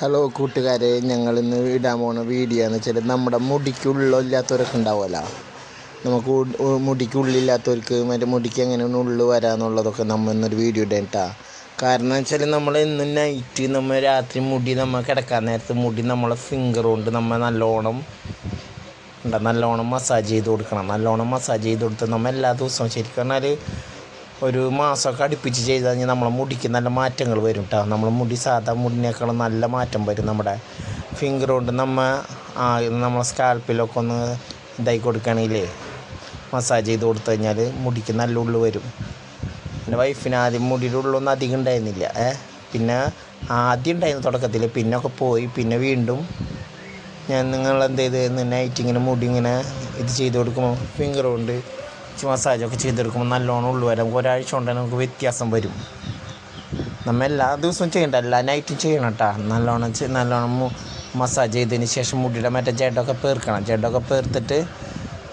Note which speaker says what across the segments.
Speaker 1: Hello കൂട്ടുകാരെ. ഞങ്ങൾ ഇന്ന് ഇടാൻ പോണ വീഡിയോ എന്ന് വെച്ചാൽ നമ്മുടെ മുടിക്കുള്ളില്ലാത്തവരൊക്കെ ഉണ്ടാവുമല്ലോ. നമുക്ക് മുടിക്കുള്ളില്ലാത്തവർക്ക് മറ്റേ മുടിക്ക് എങ്ങനെ ഉള്ളു വരാന്നുള്ളതൊക്കെ നമ്മൾ ഇന്നൊരു വീഡിയോ ഇടാൻ കേട്ടാ കാരണം വെച്ചാൽ നമ്മൾ ഇന്ന് നൈറ്റ് നമ്മൾ രാത്രി മുടി നമ്മൾ കിടക്കാൻ നേരത്ത് മുടി നമ്മളെ ഫിംഗർ കൊണ്ട് നമ്മൾ നല്ലോണം ഉണ്ടാ? നല്ലോണം മസാജ് ചെയ്ത് കൊടുക്കണം. നല്ലോണം മസാജ് ചെയ്ത് കൊടുത്ത് നമ്മൾ എല്ലാ ദിവസവും ശരിക്കും പറഞ്ഞാൽ ഒരു മാസമൊക്കെ അടുപ്പിച്ച് ചെയ്ത് കഴിഞ്ഞാൽ നമ്മളെ മുടിക്ക് നല്ല മാറ്റങ്ങൾ വരും കേട്ടോ നമ്മളെ മുടി സാധാ മുടിനേക്കാളും നല്ല മാറ്റം വരും നമ്മുടെ ഫിംഗർ കൊണ്ട് നമ്മൾ ആ നമ്മളെ സ്കാൽപ്പിലൊക്കെ ഒന്ന് ഇതായി കൊടുക്കുകയാണെങ്കിലേ മസാജ് ചെയ്ത് കൊടുത്തു കഴിഞ്ഞാൽ മുടിക്ക് നല്ല ഉള്ളു വരും. എന്റെ വൈഫിന് ആദ്യം മുടിയുടെ ഉള്ളൊന്നും അധികം ഉണ്ടായിരുന്നില്ല ഏ? പിന്നെ ആദ്യം ഉണ്ടായിരുന്നു തുടക്കത്തിൽ പിന്നെ ഒക്കെ പോയി പിന്നെ വീണ്ടും ഞാൻ നിങ്ങൾ എന്ത് ചെയ്ത് നൈറ്റ് ഇങ്ങനെ മുടി ഇങ്ങനെ ഇത് ചെയ്ത് കൊടുക്കുമ്പോൾ ഫിംഗർ കൊണ്ട് മസാജൊക്കെ ചെയ്ത് കൊടുക്കുമ്പോൾ നല്ലോണം ഉള്ളു വരാം ഒരാഴ്ച കൊണ്ട് നമുക്ക് വ്യത്യാസം വരും. നമ്മൾ എല്ലാ ദിവസവും ചെയ്യണ്ട എല്ലാ നൈറ്റും ചെയ്യണം കേട്ടോ നല്ലോണം നല്ലോണം മസാജ് ചെയ്തതിന് ശേഷം മുടിയുടെ മറ്റേ ജഡൊക്കെ പേർക്കണം. ജഡൊക്കെ പേർത്തിട്ട്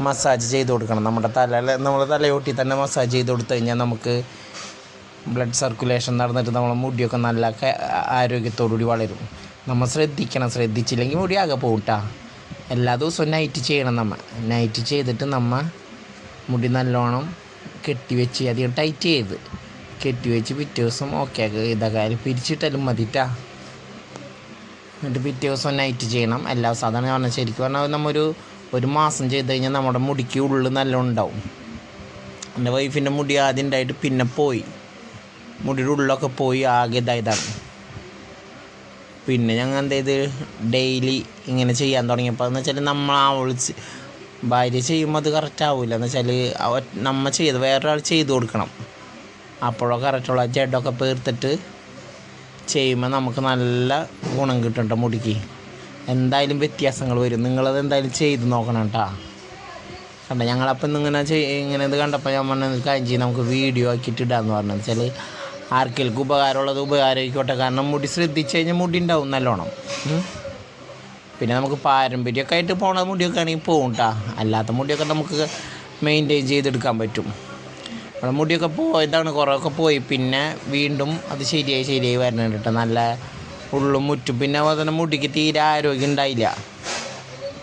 Speaker 1: മസാജ് ചെയ്ത് കൊടുക്കണം. നമ്മുടെ തല നമ്മുടെ തലയോട്ടി തന്നെ മസാജ് ചെയ്ത് കൊടുത്തു കഴിഞ്ഞാൽ നമുക്ക് ബ്ലഡ് സർക്കുലേഷൻ നടന്നിട്ട് നമ്മളെ മുടിയൊക്കെ നല്ല ആരോഗ്യത്തോടുകൂടി വളരും. നമ്മൾ ശ്രദ്ധിക്കണം ശ്രദ്ധിച്ചില്ലെങ്കിൽ മുടി ആകെ പോകും ട്ടാ. എല്ലാ ദിവസവും നൈറ്റ് ചെയ്യണം നമ്മൾ നൈറ്റ് ചെയ്തിട്ട് നമ്മൾ മുടി നല്ലോണം കെട്ടിവെച്ച് അധികം ടൈറ്റ് ചെയ്ത്. കെട്ടിവെച്ച് പിറ്റേ ദിവസം ഓക്കെ ആക്കുക ഇതൊക്കെ പിരിച്ചിട്ടാലും മതിട്ടാ. എന്നിട്ട് പിറ്റേ ദിവസം നൈറ്റ് ചെയ്യണം. എല്ലാ സാധാരണ പറഞ്ഞാൽ ശരിക്കും പറഞ്ഞാൽ നമ്മൊരു ഒരു മാസം ചെയ്ത് കഴിഞ്ഞാൽ നമ്മുടെ മുടിക്ക് ഉള്ളിൽ നല്ലോണം ഉണ്ടാവും. എന്റെ വൈഫിന്റെ മുടി ആദ്യം ഉണ്ടായിട്ട് പിന്നെ പോയി. മുടിയുടെ ഉള്ളിലൊക്കെ പോയി ആകെ ഇതായതാണ് പിന്നെ ഞങ്ങൾ എന്ത് ചെയ്ത്? ഡെയിലി ഇങ്ങനെ ചെയ്യാൻ തുടങ്ങിയപ്പോൾ എന്ന് വെച്ചാൽ നമ്മൾ ആ ചെ- ഭാര്യ ചെയ്യുമ്പോൾ അത് കറക്റ്റ് ആവില്ല എന്ന് വെച്ചാൽ നമ്മൾ ചെയ്ത് വേറൊരാൾ ചെയ്തു കൊടുക്കണം. അപ്പോഴോ കറക്റ്റുള്ള ജഡൊക്കെ പേർത്തിട്ട് ചെയ്യുമ്പോൾ നമുക്ക് നല്ല ഗുണം കിട്ടുന്നുണ്ട് ട്ടോ മുടിക്ക്. എന്തായാലും വ്യത്യാസങ്ങൾ വരും. നിങ്ങളത് എന്തായാലും ചെയ്ത് നോക്കണം കേട്ടോ കണ്ട? ഞങ്ങളപ്പം ഇന്നിങ്ങനെ ചെയ് ഇങ്ങനെ ഇത് കണ്ടപ്പോൾ ഞാൻ പറഞ്ഞ കാര്യം ചെയ്യും. നമുക്ക് വീഡിയോ ആക്കിയിട്ട് ഇടാന്ന് പറഞ്ഞത് വെച്ചാൽ ആർക്കെങ്കിലും ഉപകാരമുള്ളത് ഉപകാരമായിക്കോട്ടെ. കാരണം മുടി ശ്രദ്ധിച്ചു കഴിഞ്ഞാൽ മുടി ഉണ്ടാവും നല്ലോണം. പിന്നെ നമുക്ക് പാരമ്പര്യമൊക്കെ ആയിട്ട് പോണ മുടിയൊക്കെ ആണെങ്കിൽ പോകും കേട്ടോ അല്ലാത്ത മുടിയൊക്കെ നമുക്ക് മെയിന്റെയിൻ ചെയ്തെടുക്കാൻ പറ്റും. നമ്മുടെ മുടിയൊക്കെ പോയതാണ് കുറേയൊക്കെ പോയി. പിന്നെ വീണ്ടും അത് ശരിയായി ശരിയായി വരുന്നുണ്ട് കേട്ടോ നല്ല ഉള്ളും മുറ്റും. പിന്നെ അതുപോലെ തന്നെ മുടിക്ക് തീരെ ആരോഗ്യം ഉണ്ടായില്ല.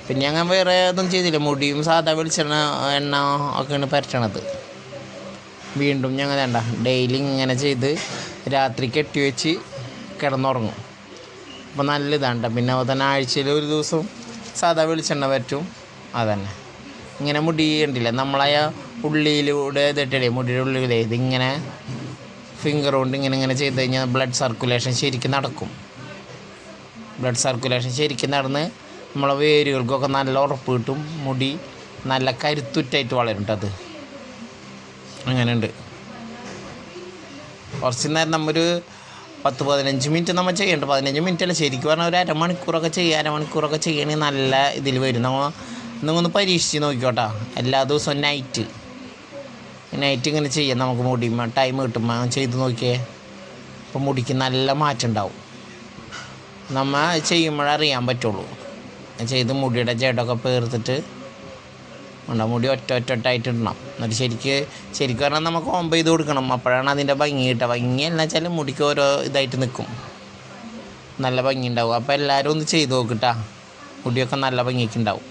Speaker 1: പിന്നെ അങ്ങനെ വേറെ ഒന്നും ചെയ്തില്ല. മുടിയും സാധാ വെളിച്ചെണ്ണ എണ്ണ ഒക്കെയാണ് പരട്ടണത് വീണ്ടും ഞങ്ങൾ വേണ്ട ഡെയിലി ഇങ്ങനെ ചെയ്ത് രാത്രി കെട്ടിവെച്ച് കിടന്നുറങ്ങും. അപ്പോൾ നല്ല ഇതാണ് പിന്നെ ആഴ്ചയിൽ ഒരു ദിവസം സാധാ വെളിച്ചെണ്ണ പറ്റും. അതന്നെ. ഇങ്ങനെ മുടി കണ്ടില്ല? നമ്മളായ ഉള്ളിയിലൂടെ ഇതിട്ടേ മുടിയുടെ ഉള്ളിലൂടെ. ഇതിങ്ങനെ ഫിംഗർ കൊണ്ട് ഇങ്ങനെ ഇങ്ങനെ ചെയ്ത് കഴിഞ്ഞാൽ ബ്ലഡ് സർക്കുലേഷൻ ശരിക്കും നടക്കും. ബ്ലഡ് സർക്കുലേഷൻ ശരിക്കും നടന്ന് നമ്മളെ വേരുകൾക്കൊക്കെ നല്ല ഉറപ്പ് കിട്ടും. മുടി നല്ല കരുത്തുറ്റായിട്ട് വളരുന്നുണ്ട് അത്. അങ്ങനെയുണ്ട്. കുറച്ച് നേരം നമ്മൊരു പത്ത് പതിനഞ്ച് മിനിറ്റ് നമ്മൾ ചെയ്യേണ്ട. പതിനഞ്ച് മിനിറ്റ് അല്ല ശരിക്കും പറഞ്ഞാൽ ഒരു അരമണിക്കൂറൊക്കെ ചെയ്യുക അരമണിക്കൂറൊക്കെ ചെയ്യണമെങ്കിൽ നല്ല ഇതിൽ വരും. നമ്മൾ നിങ്ങൊന്ന് പരീക്ഷിച്ച് നോക്കിക്കോട്ടാ. എല്ലാ ദിവസവും നൈറ്റ് നൈറ്റ് ഇങ്ങനെ ചെയ്യാം നമുക്ക് മുടി. ടൈം കിട്ടുമ്പോൾ ചെയ്ത് നോക്കിയേ. അപ്പോൾ മുടിക്ക് നല്ല മാറ്റം ഉണ്ടാവും. നമ്മൾ ചെയ്യുമ്പോഴേ അറിയാൻ പറ്റുള്ളൂ. ചെയ്ത് മുടിയുടെ ജഡൊക്കെ പേർത്തിട്ട് ഉണ്ട് മുടി ഒറ്റ ഒറ്റ ഒറ്റായിട്ട് ഇടണം. എന്നിട്ട് ശരിക്ക് ശരിക്കും പറഞ്ഞാൽ നമുക്ക് ഓമ്പ് ചെയ്ത് കൊടുക്കണം. അപ്പോഴാണ് അതിന്റെ ഭംഗി കിട്ടുക. ഭംഗി എന്ന് വെച്ചാൽ മുടിക്ക് ഓരോ ഇതായിട്ട് നിൽക്കും നല്ല ഭംഗി ഉണ്ടാവും. അപ്പോൾ എല്ലാവരും ഒന്ന് ചെയ്ത് നോക്കിട്ടാ മുടിയൊക്കെ നല്ല ഭംഗിക്ക് ഉണ്ടാവും.